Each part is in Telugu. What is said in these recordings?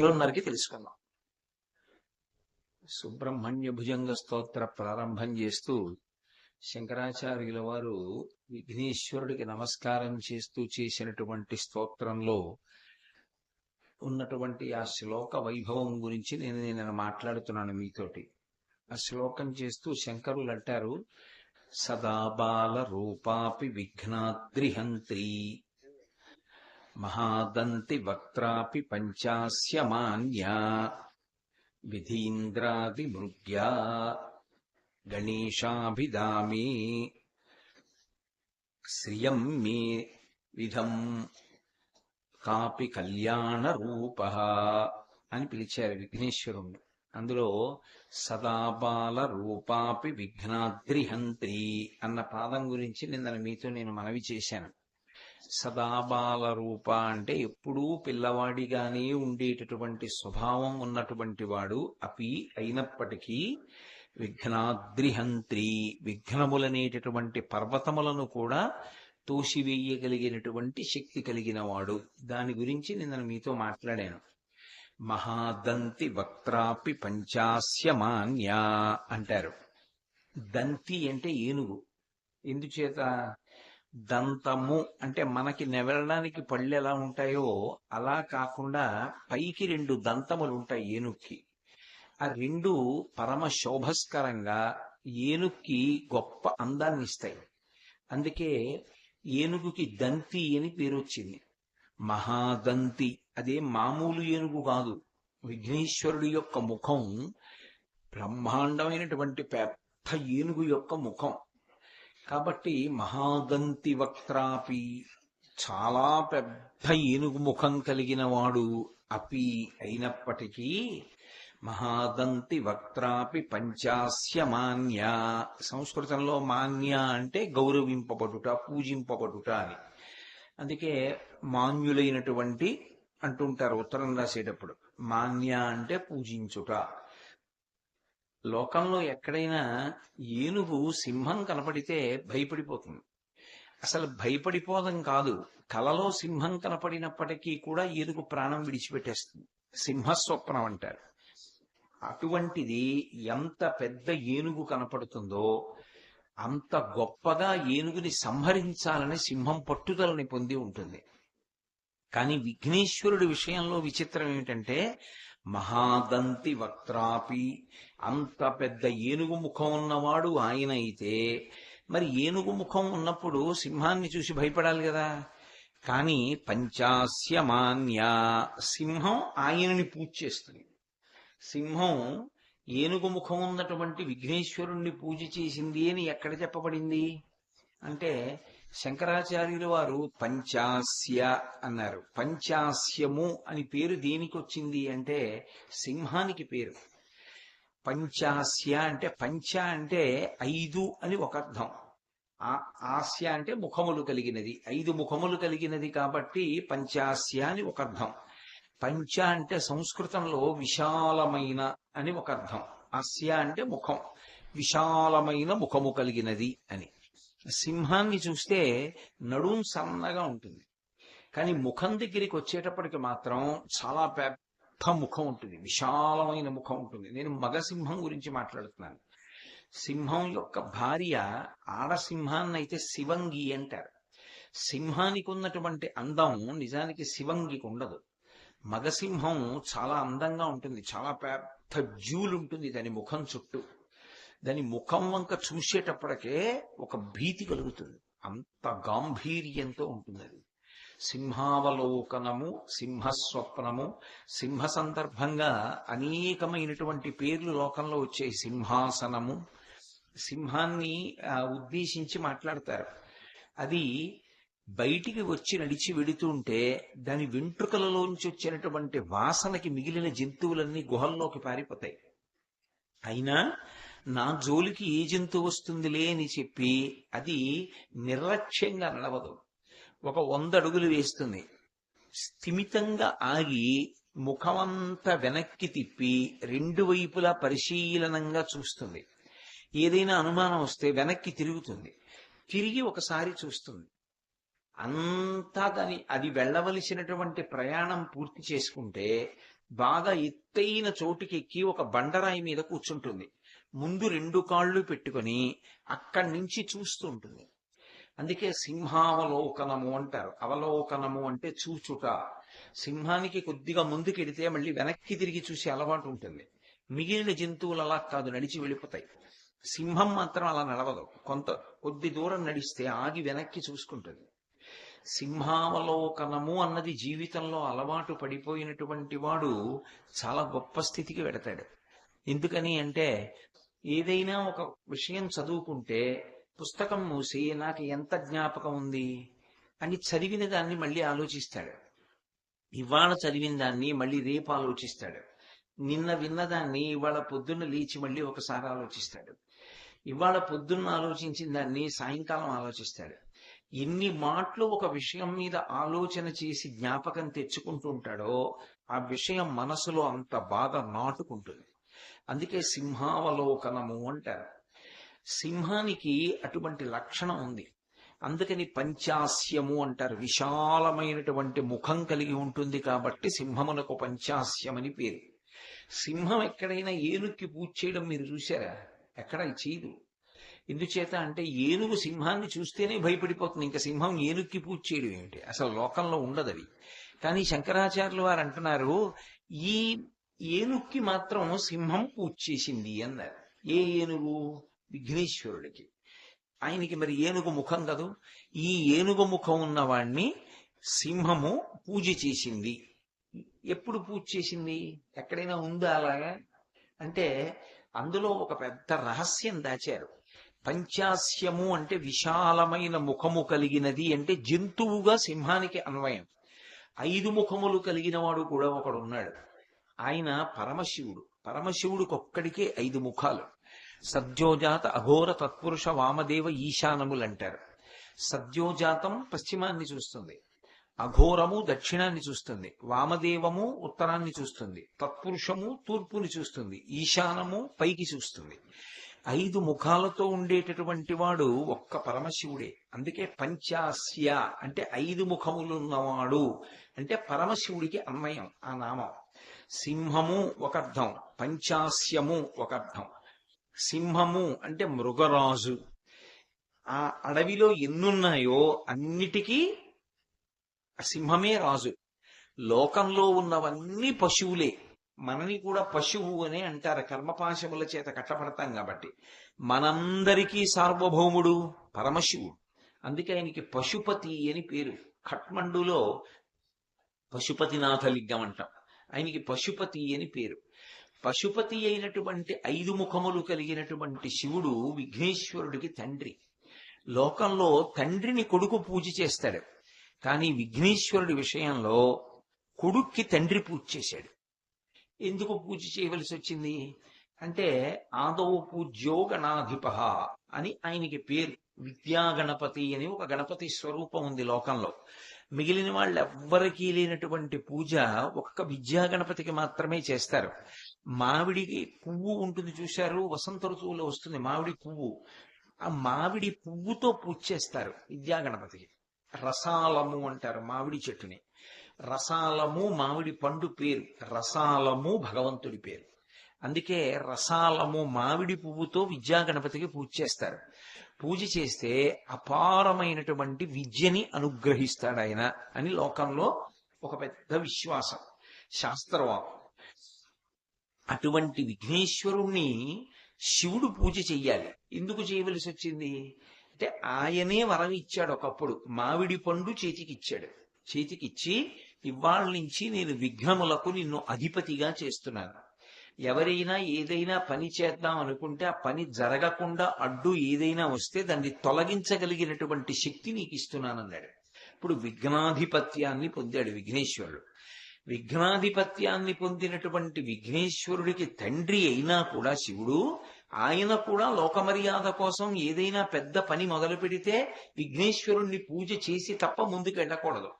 రెండున్నరకి తెలుసుకుందాం. సుబ్రహ్మణ్య భుజంగ స్తోత్ర ప్రారంభం చేస్తూ శంకరాచార్యుల వారు విఘ్నేశ్వరుడికి నమస్కారం చేస్తూ చేసినటువంటి స్తోత్రంలో ఉన్నటువంటి ఆ శ్లోక వైభవం గురించి నేను నేను మాట్లాడుతున్నాను మీతోటి. ఆ శ్లోకం చేస్తూ శంకరులు అంటారు సదా బాల రూపాపి విఘ్నాద్రిహంత్రి మహాదంతి వక్త్రాపి పంచాస్య మాన్యా విధీంద్రాది మృగ్యా గణేషాభిధామి శ్రియం మే విధం కాపి కళ్యాణ రూప అని పిలిచారు విఘ్నేశ్వరుణ్ణి. అందులో సదాబాల రూపాపి విఘ్నాద్రిహంత్రి అన్న పాదం గురించి నిన్న మీతో నేను మనవి చేశాను. సదాబాల రూప అంటే ఎప్పుడూ పిల్లవాడిగానే ఉండేటటువంటి స్వభావం ఉన్నటువంటి వాడు. అపి అయినప్పటికీ విఘ్నాద్రిహంత్రి విఘ్నములనేటటువంటి పర్వతములను కూడా తోసివేయగలిగినటువంటి శక్తి కలిగిన వాడు. దాని గురించి నేను మీతో మాట్లాడాను. మహాదంతి వక్త్రాపి పంచాస్య మాన్యా అంటారు. దంతి అంటే ఏనుగు. ఎందుచేత? దంతము అంటే మనకి నెవరడానికి పళ్ళు ఎలా ఉంటాయో అలా కాకుండా పైకి రెండు దంతములు ఉంటాయి ఏనుక్కి. ఆ రెండు పరమ శోభస్కరంగా ఏనుక్కి గొప్ప అందాన్ని ఇస్తాయి. అందుకే ఏనుగుకి దంతి అని పేరు వచ్చింది. మహాదంతి అదే మామూలు ఏనుగు కాదు. విఘ్నేశ్వరుడి యొక్క ముఖం బ్రహ్మాండమైనటువంటి పెద్ద ఏనుగు యొక్క ముఖం. కాబట్టి మహాదంతి వక్త్రాపి చాలా పెద్ద ఏనుగు ముఖం కలిగిన వాడు అపి అయినప్పటికీ మహాదంతి వక్త్రాపి పంచాస్య మాన్య సంస్కృతంలో మాన్య అంటే గౌరవింపబడుట పూజింపబడుట అని. అందుకే మాన్యులైనటువంటి అంటుంటారు ఉత్తరం రాసేటప్పుడు. మాన్య అంటే పూజించుట. లోకంలో ఎక్కడైనా ఏనుగు సింహం కనపడితే భయపడిపోతుంది. అసలు భయపడిపోవడం కాదు కలలో సింహం కనపడినప్పటికీ కూడా ఏనుగు ప్రాణం విడిచిపెట్టేస్తుంది. సింహస్వప్నం అంటారు. అటువంటిది ఎంత పెద్ద ఏనుగు కనపడుతుందో అంత గొప్పగా ఏనుగుని సంహరించాలని సింహం పట్టుదలని పొంది ఉంటుంది. కానీ విఘ్నేశ్వరుడి విషయంలో విచిత్రం ఏమిటంటే మహాదంతి వక్త్రాపి. అంత పెద్ద ఏనుగు ముఖం ఉన్నవాడు ఆయన అయితే మరి ఏనుగు ముఖం ఉన్నప్పుడు సింహాన్ని చూసి భయపడాలి కదా. కానీ పంచాస్యమాన్య సింహం ఆయనని పూజ చేస్తుంది. సింహం ఏనుగు ముఖం ఉన్నటువంటి విఘ్నేశ్వరుణ్ణి పూజ చేసింది అని ఎక్కడ చెప్పబడింది? అంటే శంకరాచార్యుల వారు పంచాస్య అన్నారు. పంచాస్యము అని పేరు దేనికి వచ్చింది అంటే సింహానికి పేరు. పంచాస్య అంటే పంచ అంటే ఐదు అని ఒక అర్థం. ఆస్య అంటే ముఖములు కలిగినది. ఐదు ముఖములు కలిగినది కాబట్టి పంచాస్య అని ఒక అర్థం. పంచ అంటే సంస్కృతంలో విశాలమైన అని ఒక అర్థం. అస్య అంటే ముఖం. విశాలమైన ముఖము కలిగినది అని. సింహాన్ని చూస్తే నడుం సన్నగా ఉంటుంది. కానీ ముఖం దగ్గరికి వచ్చేటప్పటికి మాత్రం చాలా పెద్ద ముఖం ఉంటుంది. విశాలమైన ముఖం ఉంటుంది. నేను మగ సింహం గురించి మాట్లాడుతున్నాను. సింహం యొక్క భార్య ఆడసింహాన్ని అయితే శివంగి అంటారు. సింహానికి ఉన్నటువంటి అందం నిజానికి శివంగికి ఉండదు. మగసింహం చాలా అందంగా ఉంటుంది. చాలా పెద్ద జ్యూలు ఉంటుంది దాని ముఖం చుట్టూ. దాని ముఖం వంక చూసేటప్పటికే ఒక భీతి కలుగుతుంది. అంత గాంభీర్యంతో ఉంటుంది అది సింహావలోకనము సింహస్వప్నము సింహ సందర్భంగా అనేకమైనటువంటి పేర్లు లోకంలో వచ్చే సింహాసనము. సింహాన్ని ఉద్దేశించి మాట్లాడతారు. అది బయటికి వచ్చి నడిచి వెడుతుంటే దాని వెంట్రుకలలోంచి వచ్చినటువంటి వాసనకి మిగిలిన జంతువులన్నీ గుహల్లోకి పారిపోతాయి. అయినా నా జోలికి ఏ జంతువు వస్తుందిలే అని చెప్పి అది నిర్లక్ష్యంగా నడవదు. ఒక వంద అడుగులు వేస్తుంది. స్థిమితంగా ఆగి ముఖమంతా వెనక్కి తిప్పి రెండు వైపులా పరిశీలనంగా చూస్తుంది. ఏదైనా అనుమానం వస్తే వెనక్కి తిరుగుతుంది. తిరిగి ఒకసారి చూస్తుంది. అంతా దాని అది వెళ్ళవలసినటువంటి ప్రయాణం పూర్తి చేసుకుంటే బాగా ఎత్తైన చోటుకి ఎక్కి ఒక బండరాయి మీద కూర్చుంటుంది. ముందు రెండు కాళ్ళు పెట్టుకొని అక్కడి నుంచి చూస్తూ ఉంటుంది. అందుకే సింహావలోకనము అంటారు. అవలోకనము అంటే చూచుట. సింహానికి కొద్దిగా ముందుకెడితే మళ్ళీ వెనక్కి తిరిగి చూసే అలవాటు ఉంటుంది. మిగిలిన జంతువులు అలా కాదు నడిచి వెళ్ళిపోతాయి. సింహం మాత్రం అలా నడవదు. కొంత కొద్ది దూరం నడిస్తే ఆగి వెనక్కి చూసుకుంటుంది. సింహావలోకనము అన్నది జీవితంలో అలవాటు పడిపోయినటువంటి వాడు చాలా గొప్ప స్థితికి వెడతాడు. ఎందుకని అంటే ఏదైనా ఒక విషయం చదువుకుంటే పుస్తకం మూసి నాకు ఎంత జ్ఞాపకం ఉంది అని చదివిన దాన్ని మళ్ళీ ఆలోచిస్తాడు. ఇవాళ చదివిన దాన్ని మళ్ళీ రేపు ఆలోచిస్తాడు. నిన్న విన్నదాన్ని ఇవాళ పొద్దున్న లేచి మళ్ళీ ఒకసారి ఆలోచిస్తాడు. ఇవాళ పొద్దున్న ఆలోచించిన దాన్ని సాయంకాలం ఆలోచిస్తాడు. ఎన్ని మాటలు ఒక విషయం మీద ఆలోచన చేసి జ్ఞాపకం తెచ్చుకుంటూ ఉంటాడో ఆ విషయం మనసులో అంత బాగా నాటుకుంటుంది. అందుకే సింహావలోకనము అంటారు. సింహానికి అటువంటి లక్షణం ఉంది. అందుకని పంచాస్యము అంటారు. విశాలమైనటువంటి ముఖం కలిగి ఉంటుంది కాబట్టి సింహమునకు పంచాస్యమని పేరు. సింహం ఎక్కడైనా ఏనుక్కి పూజ చేయడం మీరు చూసారా ఎక్కడ చేయదు. ఎందుచేత అంటే ఏనుగు సింహాన్ని చూస్తేనే భయపడిపోతుంది. ఇంకా సింహం ఏనుక్కి పూజ చేయడం ఏమిటి అసలు లోకంలో ఉండదు అవి కానీ శంకరాచార్యులు వారు అంటున్నారు ఈ ఏనుక్కి మాత్రం సింహం పూజ చేసింది అన్నారు. ఏ ఏనుగు? విఘ్నేశ్వరుడికి. ఆయనకి మరి ఏనుగు ముఖం కదూ. ఈ ఏనుగు ముఖం ఉన్నవాణ్ణి సింహము పూజ చేసింది. ఎప్పుడు పూజ చేసింది? ఎక్కడైనా ఉందా అలాగా? అంటే అందులో ఒక పెద్ద రహస్యం దాచారు. పంచాస్యము అంటే విశాలమైన ముఖము కలిగినది అంటే జంతువుగా సింహానికి అన్వయం. ఐదు ముఖములు కలిగిన వాడు కూడా ఒకడు ఉన్నాడు ఆయన పరమశివుడు. పరమశివుడికి ఒక్కడికే ఐదు ముఖాలు. సద్యోజాత అఘోర తత్పురుష వామదేవ ఈశానములు అంటారు సద్యోజాతం పశ్చిమాన్ని చూస్తుంది. అఘోరము దక్షిణాన్ని చూస్తుంది. వామదేవము ఉత్తరాన్ని చూస్తుంది. తత్పురుషము తూర్పుని చూస్తుంది. ఈశానము పైకి చూస్తుంది. ఐదు ముఖాలతో ఉండేటటువంటి వాడు ఒక్క పరమశివుడే. అందుకే పంచాస్య అంటే ఐదు ముఖములున్నవాడు అంటే పరమశివుడికి అన్వయం ఆ నామం. సింహము ఒక అర్థం పంచాస్యము ఒక అర్థం. సింహము అంటే మృగరాజు. ఆ అడవిలో ఎన్నున్నాయో అన్నిటికీ సింహమే రాజు. లోకంలో ఉన్నవన్నీ పశువులే. మనని కూడా పశువు అనే అంటారు. కర్మపాశముల చేత కట్టబడతాం కాబట్టి. మనందరికీ సార్వభౌముడు పరమశివుడు. అందుకే ఆయనకి పశుపతి అని పేరు. ఖట్మండులో పశుపతినాథ లింగం అంటాం. ఆయనకి పశుపతి అని పేరు. పశుపతి అయినటువంటి ఐదు ముఖములు కలిగినటువంటి శివుడు విఘ్నేశ్వరుడికి తండ్రి. లోకంలో తండ్రిని కొడుకు పూజ చేస్తాడు. కానీ విఘ్నేశ్వరుడి విషయంలో కొడుక్కి తండ్రి పూజ చేశాడు. ఎందుకు పూజ చేయవలసి వచ్చింది? అంటే ఆదౌ పూజ్యో గణాధిప అని ఆయనకి పేరు. విద్యా గణపతి అని ఒక గణపతి స్వరూపం ఉంది లోకంలో. మిగిలిన వాళ్ళు ఎవ్వరికీ లేనటువంటి పూజ ఒక్క విద్యా గణపతికి మాత్రమే చేస్తారు. మామిడికి పువ్వు ఉంటుంది చూశారు? వసంత ఋతువులో వస్తుంది మామిడి పువ్వు. ఆ మామిడి పువ్వుతో పూజ చేస్తారు విద్యా గణపతికి. రసాలము అంటారు మామిడి చెట్టుని. రసాలము మామిడి పండు పేరు రసాలము భగవంతుడి పేరు. అందుకే రసాలము మామిడి పువ్వుతో విద్యా గణపతికి పూజ చేస్తారు. పూజ చేస్తే అపారమైనటువంటి విద్యని అనుగ్రహిస్తాడు ఆయన అని లోకంలో ఒక పెద్ద విశ్వాసం. శాస్త్రవాదం. అటువంటి విఘ్నేశ్వరుణ్ణి శివుడు పూజ చెయ్యాలి. ఎందుకు చేయవలసి వచ్చింది? అంటే ఆయనే వరం ఇచ్చాడు ఒకప్పుడు. మామిడి పండు చేతికిచ్చాడు. చేతికిచ్చి ఇవాళ నుంచి నేను విఘ్నములకు నిన్ను అధిపతిగా చేస్తున్నాను. ఎవరైనా ఏదైనా పని చేద్దాం అనుకుంటే ఆ పని జరగకుండా అడ్డు ఏదైనా వస్తే దాన్ని తొలగించగలిగినటువంటి శక్తి నీకు ఇస్తున్నానన్నాడు ఇప్పుడు విఘ్నాధిపత్యాన్ని పొందాడు విఘ్నేశ్వరుడు. విఘ్నాధిపత్యాన్ని పొందినటువంటి విఘ్నేశ్వరుడికి తండ్రి అయినా కూడా శివుడు ఆయన కూడా లోకమర్యాద కోసం ఏదైనా పెద్ద పని మొదలు పెడితే విఘ్నేశ్వరుణ్ణి పూజ చేసి తప్ప ముందుకు వెళ్ళకూడదు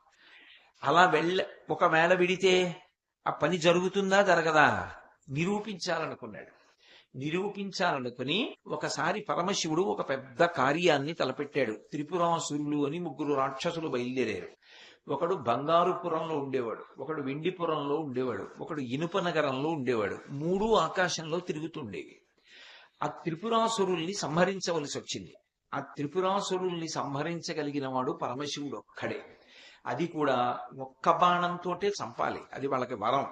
అలా వెళ్ళ ఒకవేళ విడితే ఆ పని జరుగుతుందా జరగదా? నిరూపించాలనుకున్నాడు. నిరూపించాలనుకుని ఒకసారి పరమశివుడు ఒక పెద్ద కార్యాన్ని తలపెట్టాడు. త్రిపురాసురులు అని ముగ్గురు రాక్షసులు బయలుదేరారు. ఒకడు బంగారుపురంలో ఉండేవాడు ఒకడు వెండిపురంలో ఉండేవాడు ఒకడు ఇనుప నగరంలో ఉండేవాడు. మూడు ఆకాశంలో తిరుగుతుండేవి. ఆ త్రిపురాసురుల్ని సంహరించవలసి వచ్చింది. ఆ త్రిపురాసురుల్ని సంహరించగలిగిన వాడు పరమశివుడు ఒక్కడే. అది కూడా ఒక్క బాణంతోటే చంపాలి. అది వాళ్ళకి వరం.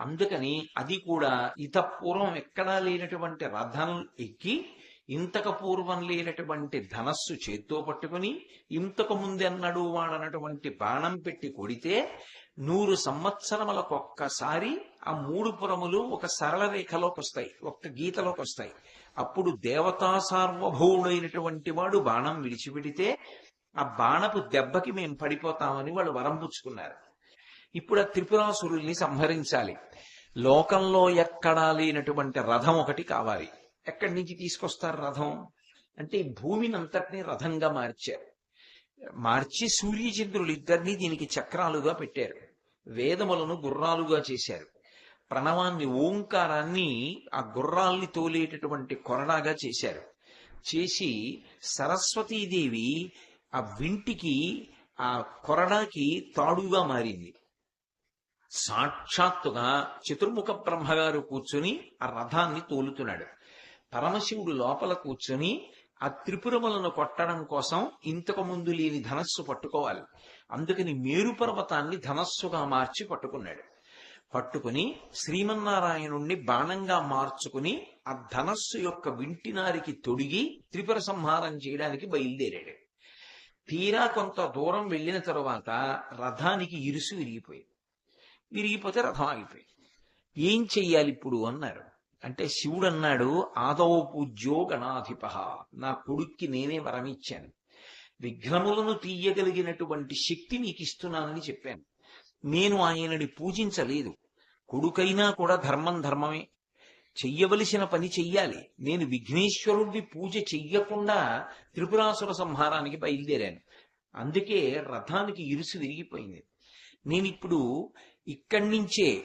అందుకని అది కూడా ఇత పూర్వం ఎక్కడా లేనటువంటి రథం ఎక్కి ఇంతకు పూర్వం లేనటువంటి ధనస్సు చేత్తో పట్టుకుని ఇంతకు ముందెన్నడు వాడనటువంటి బాణం పెట్టి కొడితే నూరు సంవత్సరములకు ఒక్కసారి ఆ మూడు పురములు ఒక సరళ రేఖలోకి వస్తాయి ఒక్క గీతలోకి వస్తాయి. అప్పుడు దేవతా సార్వభౌముడైనటువంటి వాడు బాణం విడిచిపెడితే ఆ బాణపు దెబ్బకి మేము పడిపోతామని వాళ్ళు వరం పుచ్చుకున్నారు. ఇప్పుడు ఆ త్రిపురాసురుల్ని సంహరించాలి. లోకంలో ఎక్కడా లేనటువంటి రథం ఒకటి కావాలి. ఎక్కడి నుంచి తీసుకొస్తారు రథం? అంటే భూమిని అంతటినీ రథంగా మార్చారు. మార్చి సూర్యచంద్రులు ఇద్దరినీ దీనికి చక్రాలుగా పెట్టారు. వేదములను గుర్రాలుగా చేశారు. ప్రణవాన్ని ఓంకారాన్ని ఆ గుర్రాల్ని తోలేటటువంటి కొరడాగా చేశారు. చేసి సరస్వతీదేవి ఆ వింటికి ఆ కొరడాకి తాడుగా మారింది. సాక్షాత్తుగా చతుర్ముఖ బ్రహ్మగారు కూర్చుని ఆ రథాన్ని తోలుతున్నాడు. పరమశివుడు లోపల కూర్చుని ఆ త్రిపురములను కొట్టడం కోసం ఇంతకు ముందు లేని ధనస్సు పట్టుకోవాలి. అందుకని మేరు పర్వతాన్ని ధనస్సుగా మార్చి పట్టుకున్నాడు. పట్టుకుని శ్రీమన్నారాయణుణ్ణి బాణంగా మార్చుకుని ఆ ధనస్సు యొక్క వింటినారికి తొడిగి త్రిపుర సంహారం చేయడానికి బయలుదేరాడు. తీరా కొంత దూరం వెళ్ళిన తరువాత రథానికి ఇరుసు విరిగిపోయింది. విరిగిపోతే రథం ఆగిపోయింది. ఏం చెయ్యాలి ఇప్పుడు అన్నారు. అంటే శివుడు అన్నాడు ఆదవ పూజ్యో గణాధిప నా కొడుక్కి నేనే వరమిచ్చాను విఘ్నములను తీయగలిగినటువంటి శక్తి నీకు ఇస్తున్నానని చెప్పాను. నేను ఆయనని పూజించలేదు. కొడుకైనా కూడా ధర్మం ధర్మమే. చెయ్యవలసిన పని చెయ్యాలి. నేను విఘ్నేశ్వరుడిని పూజ చెయ్యకుండా త్రిపురాసుర సంహారానికి బయలుదేరాను. అందుకే రథానికి ఇరుసు విరిగిపోయింది. నేనిప్పుడు ఇక్కడి నుంచే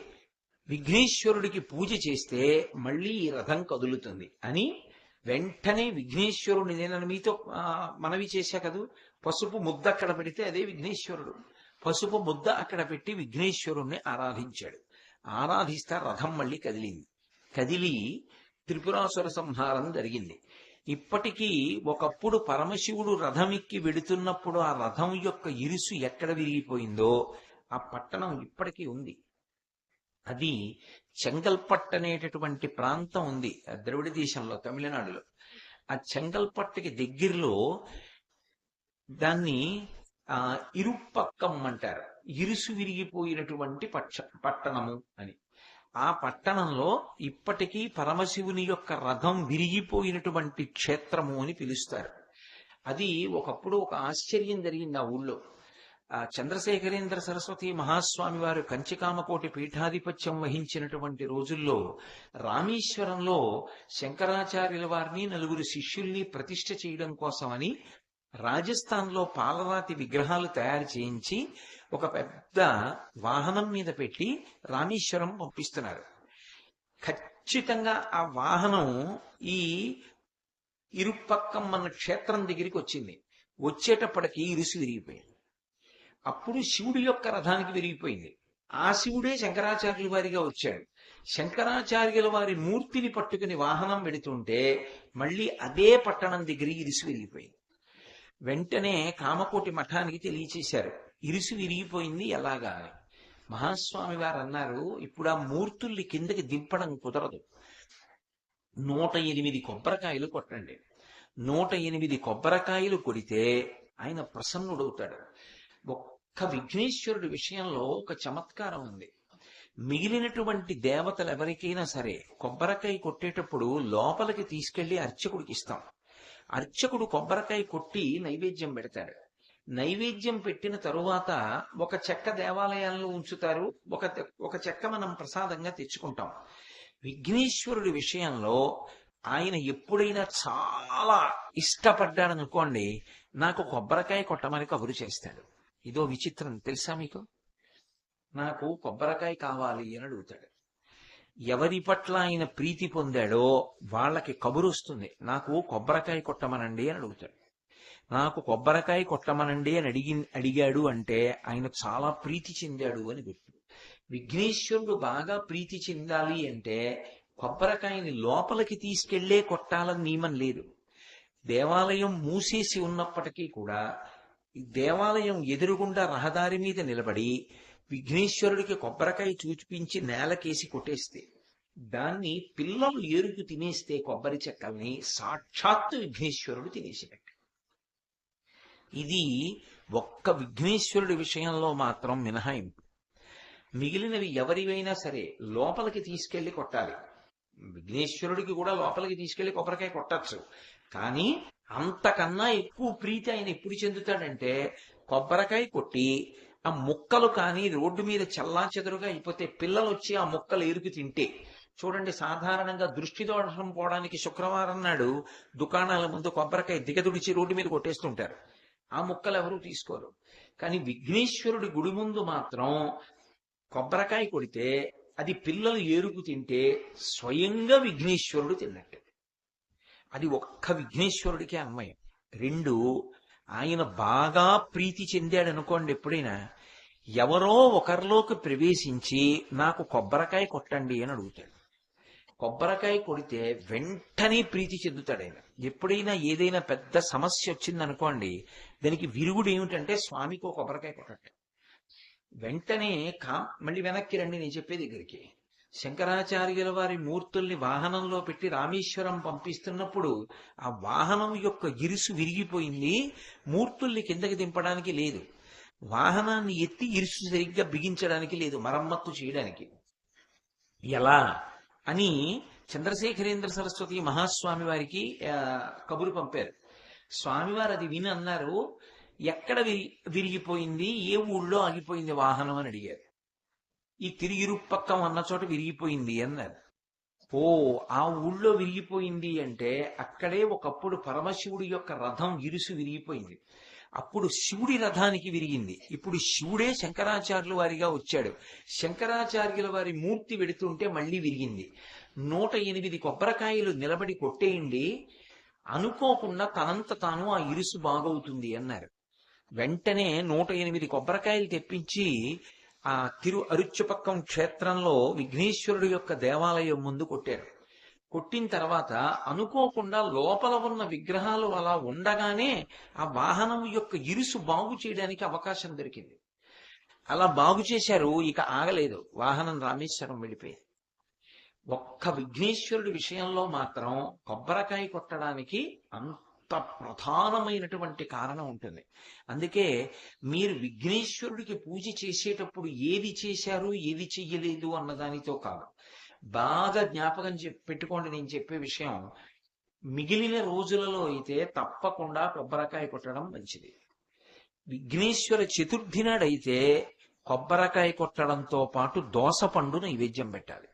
విఘ్నేశ్వరుడికి పూజ చేస్తే మళ్ళీ ఈ రథం కదులుతుంది అని వెంటనే విఘ్నేశ్వరుడిని నేను మీతో మనవి చేశా కదూ? పసుపు ముద్ద అక్కడ పెడితే అదే విఘ్నేశ్వరుడు. పసుపు ముద్ద అక్కడ పెట్టి విఘ్నేశ్వరుణ్ణి ఆరాధించాడు. ఆరాధిస్తే రథం మళ్ళీ కదిలింది. కదిలి త్రిపురాసుర సంహారం జరిగింది. ఇప్పటికీ ఒకప్పుడు పరమశివుడు రథం ఎక్కి వెడుతున్నప్పుడు ఆ రథం యొక్క ఇరుసు ఎక్కడ విరిగిపోయిందో ఆ పట్టణం ఇప్పటికీ ఉంది. అది చెంగల్పట్ అనేటటువంటి ప్రాంతం ఉంది ఆ ద్రవిడ దేశంలో తమిళనాడులో. ఆ చెంగల్పట్టుకి దగ్గరలో దాన్ని ఆ ఇరుపక్కం అంటారు. ఇరుసు విరిగిపోయినటువంటి పక్ష పట్టణము అని. ఆ పట్టణంలో ఇప్పటికీ పరమశివుని యొక్క రథం విరిగిపోయినటువంటి క్షేత్రము అని పిలుస్తారు. అది ఒకప్పుడు ఒక ఆశ్చర్యం జరిగింది ఆ ఊళ్ళో. ఆ చంద్రశేఖరేంద్ర సరస్వతి మహాస్వామి వారు కంచికామకోటి పీఠాధిపత్యం వహించినటువంటి రోజుల్లో రామేశ్వరంలో శంకరాచార్యుల వారిని నలుగురు శిష్యుల్ని ప్రతిష్ఠ చేయడం కోసమని రాజస్థాన్లో పాలరాతి విగ్రహాలు తయారు చేయించి ఒక పెద్ద వాహనం మీద పెట్టి రామేశ్వరం పంపిస్తున్నారు. ఖచ్చితంగా ఆ వాహనం ఈ ఇరుపక్కం మన క్షేత్రం దగ్గరికి వచ్చింది. వచ్చేటప్పటికి ఇరుసు విరిగిపోయింది. అప్పుడు శివుడి యొక్క రథానికి విరిగిపోయింది. ఆ శివుడే శంకరాచార్యుల వారిగా వచ్చాడు. శంకరాచార్యుల వారి మూర్తిని పట్టుకుని వాహనం పెడుతుంటే మళ్ళీ అదే పట్టణం దగ్గర ఇరుసు విరిగిపోయింది. వెంటనే కామకోటి మఠానికి తెలియచేశారు. ఇరుసు విరిగిపోయింది ఎలాగా అని. మహాస్వామి వారు అన్నారు ఇప్పుడు ఆ మూర్తుల్ని కిందకి దింపడం కుదరదు. నూట ఎనిమిది కొబ్బరికాయలు కొట్టండి. నూట ఎనిమిది కొబ్బరికాయలు కొడితే ఆయన ప్రసన్నుడవుతాడు. ఒక్క విఘ్నేశ్వరుడి విషయంలో ఒక చమత్కారం ఉంది. మిగిలినటువంటి దేవతలు ఎవరికైనా సరే కొబ్బరికాయ కొట్టేటప్పుడు లోపలికి తీసుకెళ్ళి అర్చకుడికి ఇస్తాం. అర్చకుడు కొబ్బరికాయ కొట్టి నైవేద్యం పెడతాడు. నైవేద్యం పెట్టిన తరువాత ఒక చెక్క దేవాలయాల్లో ఉంచుతారు. ఒక ఒక చెక్క మనం ప్రసాదంగా తెచ్చుకుంటాం. విఘ్నేశ్వరుడి విషయంలో ఆయన ఎప్పుడైనా చాలా ఇష్టపడ్డాడనుకోండి నాకు కొబ్బరికాయ కొట్టమని కబురు చేస్తాడు. ఇదో విచిత్రం తెలుసా మీకు? నాకు కొబ్బరికాయ కావాలి అని అడుగుతాడు. ఎవరి పట్ల ఆయన ప్రీతి పొందాడో వాళ్ళకి కబురు వస్తుంది. నాకు కొబ్బరికాయ కొట్టమనండి అని అడుగుతాడు. నాకు కొబ్బరికాయ కొట్టమనండి అని అడిగి అడిగాడు అంటే ఆయన చాలా ప్రీతి చెందాడు అని గుర్తు విఘ్నేశ్వరుడు బాగా ప్రీతి చెందాలి అంటే కొబ్బరికాయని లోపలికి తీసుకెళ్ళే కొట్టాలని నియమం లేదు. దేవాలయం మూసేసి ఉన్నప్పటికీ కూడా దేవాలయం ఎదురుగుండా రహదారి మీద నిలబడి విఘ్నేశ్వరుడికి కొబ్బరికాయ చూపించి నేలకేసి కొట్టేస్తే దాన్ని పిల్లలు ఏరుకు తినేస్తే కొబ్బరి చెక్కల్ని సాక్షాత్తు విఘ్నేశ్వరుడు తినేసినట్టు ఇది ఒక్క విఘ్నేశ్వరుడి విషయంలో మాత్రం మినహాయింపు. మిగిలినవి ఎవరివైనా సరే లోపలికి తీసుకెళ్ళి కొట్టాలి. విఘ్నేశ్వరుడికి కూడా లోపలికి తీసుకెళ్ళి కొబ్బరికాయ కొట్టచ్చు. కానీ అంతకన్నా ఎక్కువ ప్రీతి ఆయన ఎప్పుడు చెందుతాడంటే కొబ్బరికాయ కొట్టి ఆ ముక్కలు కానీ రోడ్డు మీద చల్లా చెదురుగా అయిపోతే పిల్లలు వచ్చి ఆ ముక్కలు ఎరుకు తింటే చూడండి సాధారణంగా దృష్టి దోషం పోవడానికి శుక్రవారం నాడు దుకాణాల ముందు కొబ్బరికాయ దిగదుడిచి రోడ్డు మీద కొట్టేస్తుంటారు. ఆ ముక్కలు ఎవరు తీసుకోరు. కానీ విఘ్నేశ్వరుడి గుడి ముందు మాత్రం కొబ్బరికాయ కొడితే అది పిల్లలు ఏరుకు తింటే స్వయంగా విఘ్నేశ్వరుడు తిన్నట్టు. అది ఒక్క విఘ్నేశ్వరుడికే అన్వయం. రెండు ఆయన బాగా ప్రీతి చెందాడు అనుకోండి ఎప్పుడైనా ఎవరో ఒకరిలోకి ప్రవేశించి నాకు కొబ్బరికాయ కొట్టండి అని అడుగుతాడు. కొబ్బరికాయ కొడితే వెంటనే ప్రీతి చెందుతాడు ఆయన. ఎప్పుడైనా ఏదైనా పెద్ద సమస్య వచ్చింది అనుకోండి దానికి విరుగుడు ఏమిటంటే స్వామికి ఒక కొబ్బరికాయ కొట్టండి వెంటనే కా మళ్ళీ వెనక్కి రండి నేను చెప్పే దగ్గరికి శంకరాచార్యుల వారి మూర్తుల్ని వాహనంలో పెట్టి రామేశ్వరం పంపిస్తున్నప్పుడు ఆ వాహనం యొక్క ఇరుసు విరిగిపోయింది. మూర్తుల్ని కిందకి దింపడానికి లేదు. వాహనాన్ని ఎత్తి ఇరుసు సరిగ్గా బిగించడానికి లేదు మరమ్మత్తు చేయడానికి. ఎలా? అని చంద్రశేఖరేంద్ర సరస్వతి మహాస్వామి వారికి కబురు పంపారు. స్వామివారు అది విని అన్నారు ఎక్కడ విరిగిపోయింది? ఏ ఊళ్ళో ఆగిపోయింది వాహనం అని అడిగారు. ఈ తిరిగిరుపక్కం అన్న చోట విరిగిపోయింది అన్నారు. ఓ ఆ ఊళ్ళో విరిగిపోయింది అంటే అక్కడే ఒకప్పుడు పరమశివుడి యొక్క రథం ఇరుసు విరిగిపోయింది. అప్పుడు శివుడి రథానికి విరిగింది. ఇప్పుడు శివుడే శంకరాచార్యుల వారిగా వచ్చాడు. శంకరాచార్యుల వారి మూర్తి వెడుతుంటే మళ్ళీ విరిగింది. నూట ఎనిమిది కొబ్బరికాయలు నిలబడి కొట్టేయండి. అనుకోకుండా తనంత తాను ఆ ఇరుసు బాగవుతుంది అన్నారు. వెంటనే నూట ఎనిమిది కొబ్బరికాయలు తెప్పించి ఆ తిరు అరుచుపక్కం క్షేత్రంలో విఘ్నేశ్వరుడు యొక్క దేవాలయం ముందు కొట్టారు. కొట్టిన తర్వాత అనుకోకుండా లోపల ఉన్న విగ్రహాలు అలా ఉండగానే ఆ వాహనం యొక్క ఇరుసు బాగు చేయడానికి అవకాశం దొరికింది. అలా బాగు చేశారు ఇక ఆగలేదు. వాహనం రామేశ్వరం వెళ్ళిపోయింది. ఒక్క విఘ్నేశ్వరుడి విషయంలో మాత్రం కొబ్బరికాయ కొట్టడానికి అంత ప్రధానమైనటువంటి కారణం ఉంటుంది. అందుకే మీరు విఘ్నేశ్వరుడికి పూజ చేసేటప్పుడు ఏది చేశారు ఏది చెయ్యలేదు అన్నదానితో కాదు. బాగా జ్ఞాపకం పెట్టుకోండి నేను చెప్పే విషయం. మిగిలిన రోజులలో అయితే తప్పకుండా కొబ్బరికాయ కొట్టడం మంచిది. విఘ్నేశ్వర చతుర్థి నాడైతే కొబ్బరికాయ కొట్టడంతో పాటు దోసపండు నైవేద్యం పెట్టాలి.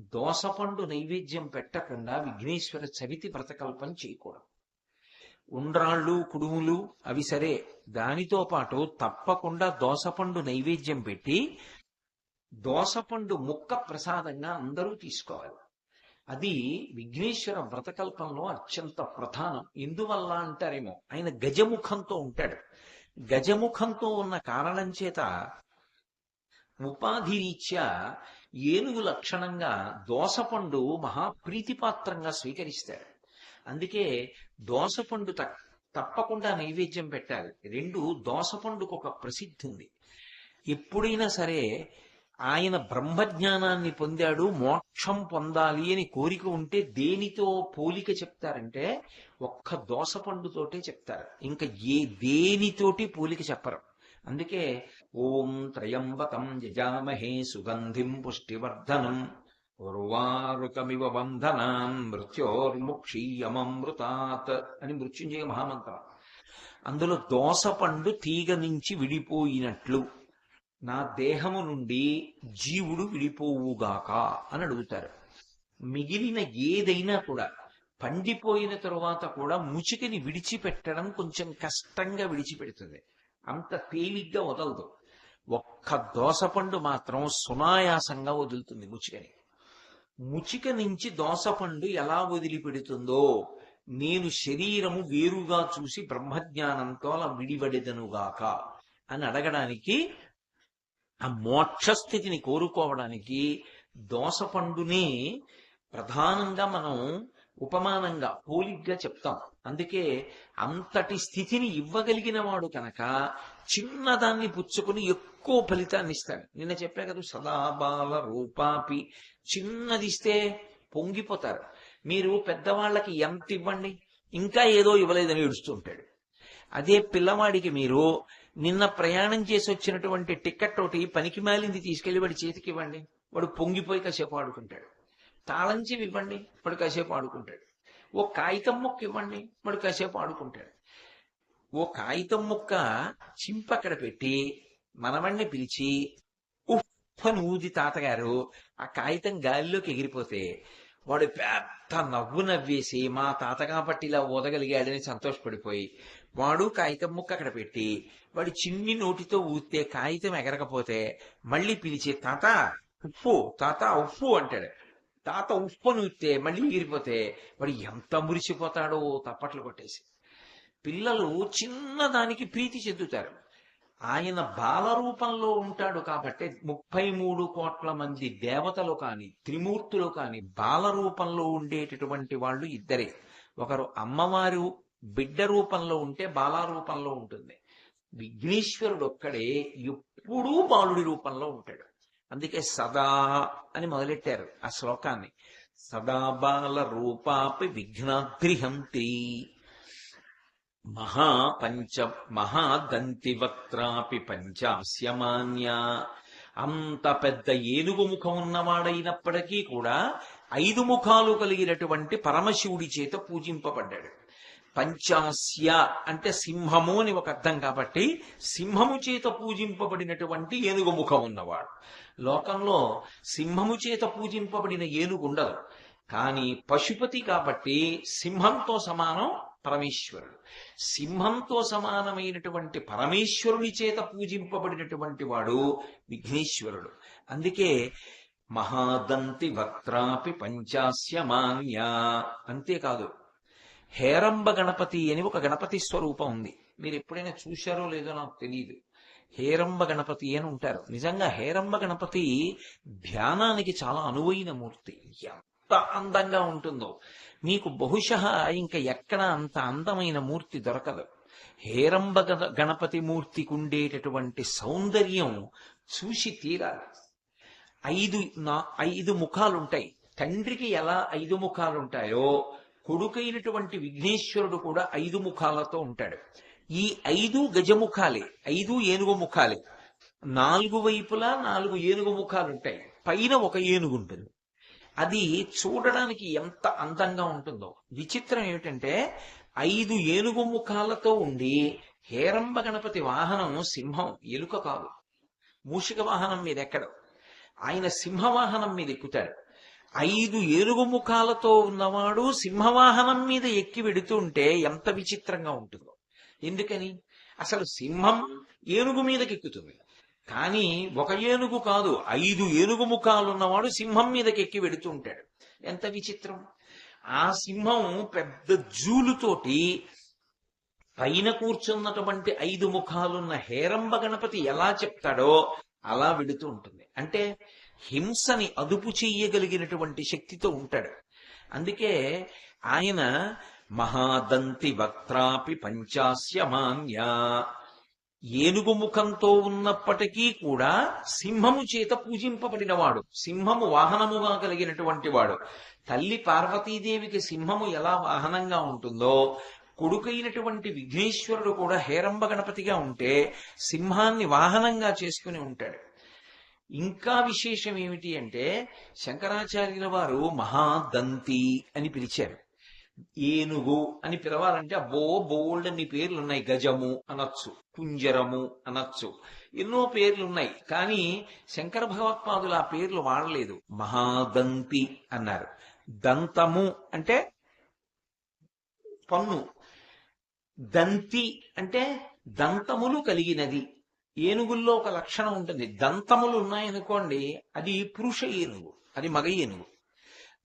దోసపండు నైవేద్యం పెట్టకుండా విఘ్నేశ్వర చవితి వ్రతకల్పం చేయకూడదు. ఉండ్రాళ్ళు కుడుములు అవి సరే. దానితో పాటు తప్పకుండా దోసపండు నైవేద్యం పెట్టి దోసపండు ముక్క ప్రసాదంగా అందరూ తీసుకోవాలి. అది విఘ్నేశ్వర వ్రతకల్పంలో అత్యంత ప్రధానం. ఎందువల్ల అంటారేమో? ఆయన గజముఖంతో ఉంటాడు. గజముఖంతో ఉన్న కారణం చేత ఉపాధి రీత్యా ఏనుగు లక్షణంగా దోసపండు మహాప్రీతిపాత్రంగా స్వీకరిస్తాడు. అందుకే దోసపండు త- తప్పకుండా నైవేద్యం పెట్టాలి. రెండు దోసపండుకు ఒక ప్రసిద్ధి ఉంది. ఎప్పుడైనా సరే ఆయన బ్రహ్మజ్ఞానాన్ని పొందాడు మోక్షం పొందాలి అని కోరిక ఉంటే దేనితో పోలిక చెప్తారంటే ఒక్క దోసపండుతోటే చెప్తారు. ఇంకా ఏ దేనితోటి పోలిక చెప్పరు. అందుకే ఓం త్రయంబకం యజామహే సుగంధిం పుష్టివర్ధనం. ఉర్వారుకమివ బంధనాన్ మృత్యోర్ముక్షీయమమృతాత్ అని మృత్యుంజయ మహామంత్రం. అందులో దోసపండు తీగ నుంచి విడిపోయినట్లు నా దేహము నుండి జీవుడు విడిపోవుగాక అని అడుగుతారు. మిగిలిన ఏదైనా కూడా పండిపోయిన తరువాత కూడా ముచికని విడిచిపెట్టడం కొంచెం కష్టంగా విడిచిపెడుతుంది. అంత తేలిగ్గా వదలదు. ఒక్క దోసపండు మాత్రం సునాయాసంగా వదులుతుంది ముచికని. ముచిక నుంచి దోసపండు ఎలా వదిలిపెడుతుందో నేను శరీరము వేరుగా చూసి బ్రహ్మజ్ఞానంతో అలా విడివడెదనుగాక అని అడగడానికి ఆ మోక్షస్థితిని కోరుకోవడానికి దోసపండుని ప్రధానంగా మనం ఉపమానంగా పోలిగ్గా చెప్తాం. అందుకే అంతటి స్థితిని ఇవ్వగలిగిన వాడు కనుక చిన్నదాన్ని పుచ్చుకుని ఎక్కువ ఫలితాన్ని ఇస్తాడు. నిన్న చెప్పా కదా సదాబాల రూపాపి. చిన్నదిస్తే పొంగిపోతారు. మీరు పెద్దవాళ్ళకి ఎంత ఇవ్వండి? ఇంకా ఏదో ఇవ్వలేదని ఏడుస్తుంటాడు అదే పిల్లవాడికి మీరు నిన్న ప్రయాణం చేసి వచ్చినటువంటి టికెట్ ఒకటి పనికి మాలింది తీసుకెళ్ళి వాడి చేతికి ఇవ్వండి. వాడు పొంగిపోయి కాసేపు ఆడుకుంటాడు. తాళంచి ఇవ్వండి వాడు కాసేపు ఆడుకుంటాడు. ఓ కాగితం ముక్క ఇవ్వండి. వాడు కాసేపు ఆడుకుంటాడు. ఓ కాగితం ముక్క చింపక్కడ పెట్టి మనవణ్ణి పిలిచి ఉప్పని ఊది తాతగారు. ఆ కాగితం గాలిలోకి ఎగిరిపోతే వాడు పెద్ద నవ్వు నవ్వేసి మా తాత కాబట్టి ఇలా ఊదగలిగాడని సంతోషపడిపోయి వాడు కాగితం ముక్క అక్కడ పెట్టి వాడు చిన్ని నోటితో ఊతే కాగితం ఎగరకపోతే మళ్ళీ పిలిచి తాత ఉప్పు తాత ఉప్పు అంటాడు. తాత ఉప్పు అని మళ్ళీ ఎగిరిపోతే వాడు ఎంత మురిసిపోతాడో తప్పట్లు కొట్టేసి. పిల్లలు చిన్నదానికి ప్రీతి చెందుతారు. ఆయన బాల రూపంలో ఉంటాడు కాబట్టి ముప్పై మూడు కోట్ల మంది దేవతలు కాని త్రిమూర్తులు కాని బాల రూపంలో ఉండేటటువంటి వాళ్ళు ఇద్దరే. ఒకరు అమ్మవారు బిడ్డ రూపంలో ఉంటే బాల రూపంలో ఉంటుంది. విఘ్నేశ్వరుడు ఒక్కడే ఎప్పుడూ బాలుడి రూపంలో ఉంటాడు. అందుకే సదా అని మొదలెట్టారు ఆ శ్లోకాన్ని. సదాబాల రూపాపి విఘ్నాగ్రిహంతి మహా పంచ మహాదంతి వక్త్రాపి పంచాస్యమాన్య. అంత పెద్ద ఏనుగు ముఖం ఉన్నవాడైనప్పటికీ కూడా ఐదు ముఖాలు కలిగినటువంటి పరమశివుడి చేత పూజింపబడ్డాడు. పంచాస్య అంటే సింహము అని ఒక అర్థం కాబట్టి సింహము చేత పూజింపబడినటువంటి ఏనుగు ముఖం ఉన్నవాడు. లోకంలో సింహము చేత పూజింపబడిన ఏనుగు ఉండదు. కానీ పశుపతి కాబట్టి సింహంతో సమానం పరమేశ్వరుడు. సింహంతో సమానమైనటువంటి పరమేశ్వరుని చేత పూజింపబడినటువంటి వాడు విఘ్నేశ్వరుడు. అందుకే మహాదంతి వక్త్రాపి పంచాస్య మాన్య అంతేకాదు. హేరంబ గణపతి అని ఒక గణపతి స్వరూపం ఉంది. మీరు ఎప్పుడైనా చూశారో లేదో నాకు తెలియదు హేరంబ గణపతి అని ఉంటారు. నిజంగా హేరంబ గణపతి ధ్యానానికి చాలా అనువైన మూర్తి. ఎంత అందంగా ఉంటుందో. మీకు బహుశా ఇంకా ఎక్కడ అంత అందమైన మూర్తి దొరకదు. హేరంబ గణ- గణపతి మూర్తికి ఉండేటటువంటి సౌందర్యం చూసి తీరాలి. ఐదు నా ఐదు ముఖాలుంటాయి. తండ్రికి ఎలా ఐదు ముఖాలుంటాయో కొడుకైనటువంటి విఘ్నేశ్వరుడు కూడా ఐదు ముఖాలతో ఉంటాడు. ఈ ఐదు గజముఖాలే ఐదు ఏనుగు ముఖాలే. నాలుగు వైపులా నాలుగు ఏనుగు ముఖాలు ఉంటాయి పైన ఒక ఏనుగు ఉంటుంది. అది చూడడానికి ఎంత అందంగా ఉంటుందో. విచిత్రం ఏమిటంటే ఐదు ఏనుగు ముఖాలతో ఉండి హేరంబ గణపతి వాహనం సింహం ఎలుక కాదు. మూషిక వాహనం మీద ఎక్కడు ఆయన సింహవాహనం మీద ఎక్కుతాడు ఐదు ఏనుగు ముఖాలతో ఉన్నవాడు సింహవాహనం మీద ఎక్కి వెడుతుంటే ఎంత విచిత్రంగా ఉంటుందో. ఎందుకని? అసలు సింహం ఏనుగు మీదకి ఎక్కుతుంది. కానీ ఒక ఏనుగు కాదు ఐదు ఏనుగు ముఖాలు ఉన్నవాడు సింహం మీదకి ఎక్కి వెడుతూ ఉంటాడు ఎంత విచిత్రం? ఆ సింహం పెద్ద జూలుతోటి పైన కూర్చున్నటువంటి ఐదు ముఖాలున్న హేరంబ గణపతి ఎలా చెప్తాడో అలా వెడుతూ ఉంటుంది. అంటే హింసని అదుపు చెయ్యగలిగినటువంటి శక్తితో ఉంటాడు. అందుకే ఆయన మహాదంతి వక్త్రాపి పంచాస్య మాన్యా. ఏనుగు ముఖంతో ఉన్నప్పటికీ కూడా సింహము చేత పూజింపబడినవాడు. సింహము వాహనముగా కలిగినటువంటి వాడు. తల్లి పార్వతీదేవికి సింహము ఎలా వాహనంగా ఉంటుందో కొడుకైనటువంటి విఘ్నేశ్వరుడు కూడా హేరంబ గణపతిగా ఉంటే సింహాన్ని వాహనంగా చేసుకుని ఉంటాడు. ఇంకా విశేషం ఏమిటి అంటే శంకరాచార్యుల వారు మహాదంతి అని పిలిచారు. ఏనుగు అని పిలవాలంటే అబ్బో బోల్డ్ అన్ని పేర్లు ఉన్నాయి గజము అనొచ్చు కుంజరము అనొచ్చు. ఎన్నో పేర్లు ఉన్నాయి కానీ శంకర భగవత్పాదులు ఆ పేర్లు వాడలేదు. మహాదంతి అన్నారు. దంతము అంటే పన్ను. దంతి అంటే దంతములు కలిగినది. ఏనుగుల్లో ఒక లక్షణం ఉంటుంది. దంతములు ఉన్నాయనుకోండి అది పురుష ఏనుగు అది మగ ఏనుగు.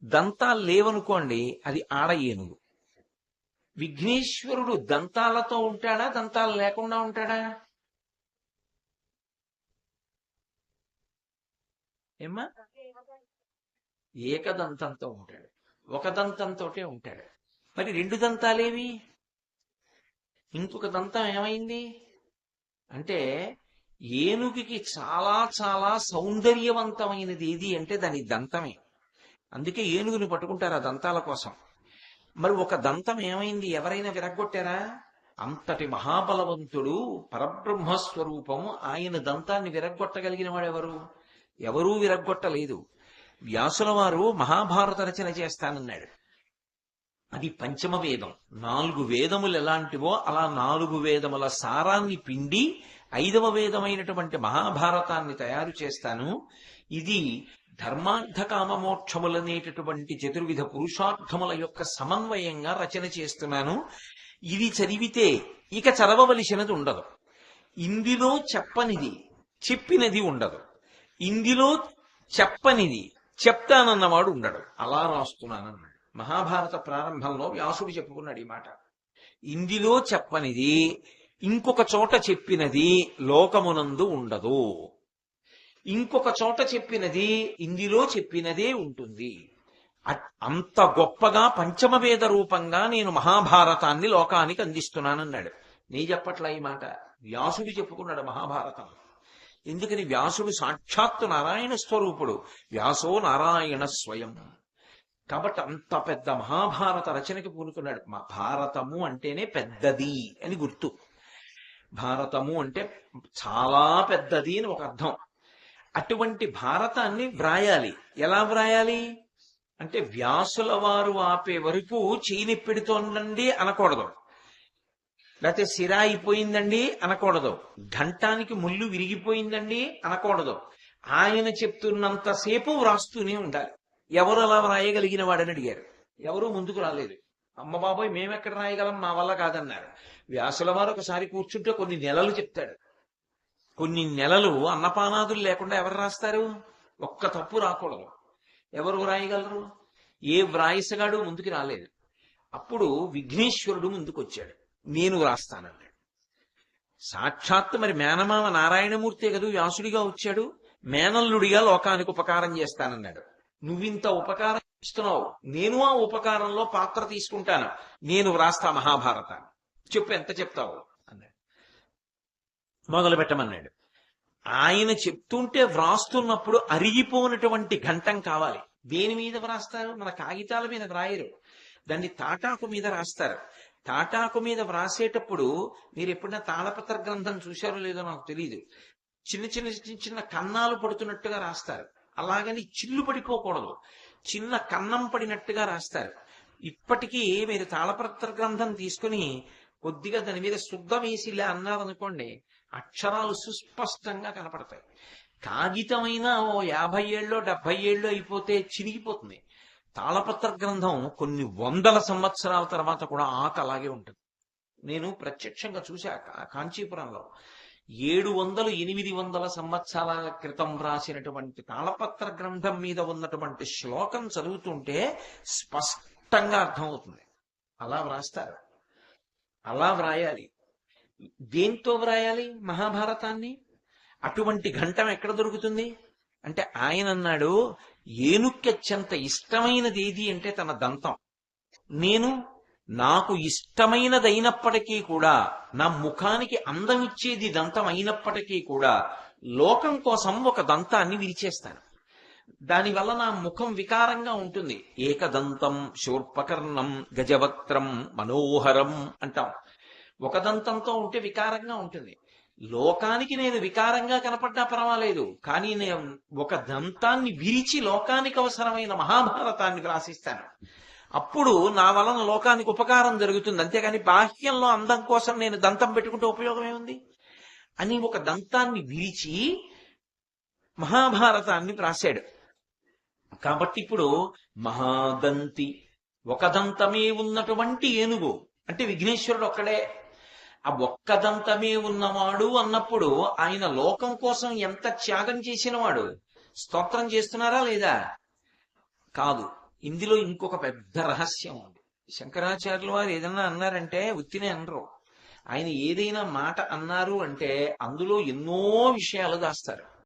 దంతాలు లేవనుకోండి అది ఆడ ఏనుగు. విఘ్నేశ్వరుడు దంతాలతో ఉంటాడా దంతాలు లేకుండా ఉంటాడా? ఏమ్మా? ఏకదంతంతో ఉంటాడు. ఒక దంతంతో ఉంటాడు. మరి రెండు దంతాలేవి? ఇంకొక దంతం ఏమైంది? అంటే ఏనుగుకి చాలా చాలా సౌందర్యవంతమైనది ఏది అంటే దాని దంతమే. అందుకే ఏనుగుని పట్టుకుంటారు ఆ దంతాల కోసం. మరి ఒక దంతం ఏమైంది? ఎవరైనా విరగ్గొట్టారా? అంతటి మహాబలవంతుడు పరబ్రహ్మస్వరూపం ఆయన దంతాన్ని విరగ్గొట్టగలిగిన వాడెవరు ఎవరూ విరగ్గొట్టలేదు. వ్యాసుల వారు మహాభారత రచన చేస్తానన్నాడు. అది పంచమ వేదం. నాలుగు వేదములు ఎలాంటివో అలా నాలుగు వేదముల సారాన్ని పిండి ఐదవ వేదమైనటువంటి మహాభారతాన్ని తయారు చేస్తాను. ఇది ధర్మార్థ కామమోక్షములనేటటువంటి చతుర్విధ పురుషార్థముల యొక్క సమన్వయంగా రచన చేస్తున్నాను. ఇది చదివితే ఇక చదవవలసినది ఉండదు. ఇందులో చెప్పనిది చెప్పినది ఉండదు. ఇందులో చెప్పనిది చెప్తానన్నవాడు ఉండడు. అలా రాస్తున్నానన్నాడు. మహాభారత ప్రారంభంలో వ్యాసుడు చెప్పుకున్నాడు ఈ మాట. ఇందులో చెప్పనిది ఇంకొక చోట చెప్పినది లోకమునందు ఉండదు. ఇంకొక చోట చెప్పినది ఇందులో చెప్పినదే ఉంటుంది. అట్- అంత గొప్పగా పంచమవేద రూపంగా నేను మహాభారతాన్ని లోకానికి అందిస్తున్నానన్నాడు. నీ చెప్పట్లా ఈ మాట? వ్యాసుడు చెప్పుకున్నాడు మహాభారతం. ఎందుకని వ్యాసుడు సాక్షాత్తు నారాయణ స్వరూపుడు? వ్యాసో నారాయణ స్వయం. కాబట్టి అంత పెద్ద మహాభారత రచనకి పూనుకున్నాడు. మా భారతము అంటేనే పెద్దది అని గుర్తు. భారతము అంటే చాలా పెద్దది అని ఒక అర్థం. అటువంటి భారతాన్ని వ్రాయాలి. ఎలా వ్రాయాలి? అంటే వ్యాసుల వారు ఆపే వరకు చేయి అనకూడదు. లేకపోతే సిరా అయిపోయిందండి అనకూడదు. ఘంటానికి ముళ్ళు విరిగిపోయిందండి అనకూడదు. ఆయన చెప్తున్నంతసేపు వ్రాస్తూనే ఉండాలి. ఎవరు అలా వ్రాయగలిగిన వాడని అడిగారు. ఎవరు ముందుకు రాలేదు. అమ్మ బాబోయ్ మేమెక్కడ రాయగలం? మా వల్ల కాదన్నారు. వ్యాసుల వారు ఒకసారి కూర్చుంటే కొన్ని నెలలు చెప్తాడు. కొన్ని నెలలు అన్నపానాదులు లేకుండా ఎవరు రాస్తారు? ఒక్క తప్పు రాకూడదు. ఎవరు వ్రాయగలరు? ఏ వ్రాయసగాడు ముందుకు రాలేదు. అప్పుడు విఘ్నేశ్వరుడు ముందుకు వచ్చాడు నేను వ్రాస్తానన్నాడు. సాక్షాత్తు మరి మేనమామ నారాయణమూర్తే కదూ వ్యాసుడిగా వచ్చాడు? మేనల్లుడిగా లోకానికి ఉపకారం చేస్తానన్నాడు. నువ్వింత ఉపకారం ఇస్తున్నావు నేను ఆ ఉపకారంలో పాత్ర తీసుకుంటాను. నేను వ్రాస్తా మహాభారతాన్ని. చెప్పు ఎంత చెప్తావు? అన్నాడు. మొదలు పెట్టమన్నాడు. ఆయన చెప్తుంటే వ్రాస్తున్నప్పుడు అరిగిపోనటువంటి ఘంటం కావాలి. దేని మీద వ్రాస్తారు? మన కాగితాల మీద వ్రాయరు. దాన్ని తాటాకు మీద రాస్తారు. తాటాకు మీద వ్రాసేటప్పుడు మీరు ఎప్పుడైనా తాళపత్ర గ్రంథం చూశారో లేదో నాకు తెలియదు చిన్న చిన్న చిన్న చిన్న కన్నాలు పడుతున్నట్టుగా రాస్తారు. అలాగని చిల్లు పడిపోకూడదు. చిన్న కన్నం పడినట్టుగా రాస్తారు. ఇప్పటికీ మీరు తాళపత్ర గ్రంథం తీసుకుని కొద్దిగా దాని మీద శుద్ధం వేసి ఇలా అన్నారనుకోండి అక్షరాలు సుస్పష్టంగా కనపడతాయి. కాగితమైన ఓ యాభై ఏళ్ళో డెబ్బై ఏళ్ళు అయిపోతే చిరిగిపోతుంది తాళపత్ర గ్రంథం కొన్ని వందల సంవత్సరాల తర్వాత కూడా ఆక అలాగే ఉంటుంది. నేను ప్రత్యక్షంగా చూశాక కాంచీపురంలో ఏడు వందలు ఎనిమిది వందల సంవత్సరాల క్రితం రాసినటువంటి తాళపత్ర గ్రంథం మీద ఉన్నటువంటి శ్లోకం చదువుతుంటే స్పష్టంగా అర్థమవుతుంది. అలా వ్రాస్తారు. అలా వ్రాయాలి. దేంతో వ్రాయాలి మహాభారతాన్ని? అటువంటి ఘంటం ఎక్కడ దొరుకుతుంది? అంటే ఆయన అన్నాడు ఏనుక్కి అత్యంత ఇష్టమైనది ఏది అంటే తన దంతం. నేను నాకు ఇష్టమైనదైనప్పటికీ కూడా నా ముఖానికి అందం ఇచ్చేది దంతం అయినప్పటికీ కూడా లోకం కోసం ఒక దంతాన్ని విరిచేస్తాను. దానివల్ల నా ముఖం వికారంగా ఉంటుంది. ఏకదంతం శూర్పకర్ణం గజవక్త్రం మనోహరం అంటాం. ఒక దంతంతో ఉంటే వికారంగా ఉంటుంది. లోకానికి నేను వికారంగా కనపడ్డా పర్వాలేదు. కానీ నేను ఒక దంతాన్ని విరిచి లోకానికి అవసరమైన మహాభారతాన్ని రాసిస్తాను అప్పుడు నా వలన లోకానికి ఉపకారం జరుగుతుంది. అంతేగాని బాహ్యంలో అందం కోసం నేను దంతం పెట్టుకుంటే ఉపయోగం ఏముంది? అని ఒక దంతాన్ని విరిచి మహాభారతాన్ని రాశాడు. కాబట్టి ఇప్పుడు మహాదంతి. ఒక దంతమే ఉన్నటువంటి ఏనుగు. అంటే విఘ్నేశ్వరుడు ఒక్కడే. ఆ ఒక్క దంతమే ఉన్నవాడు అన్నప్పుడు ఆయన లోకం కోసం ఎంత త్యాగం చేసినవాడు? స్తోత్రం చేస్తున్నారా లేదా? కాదు. ఇందులో ఇంకొక పెద్ద రహస్యం ఉంది. శంకరాచార్యులు వారు ఏదన్నా అన్నారంటే ఉత్తినే అనరు. ఆయన ఏదైనా మాట అన్నారు అంటే అందులో ఎన్నో విషయాలు దాస్తారు.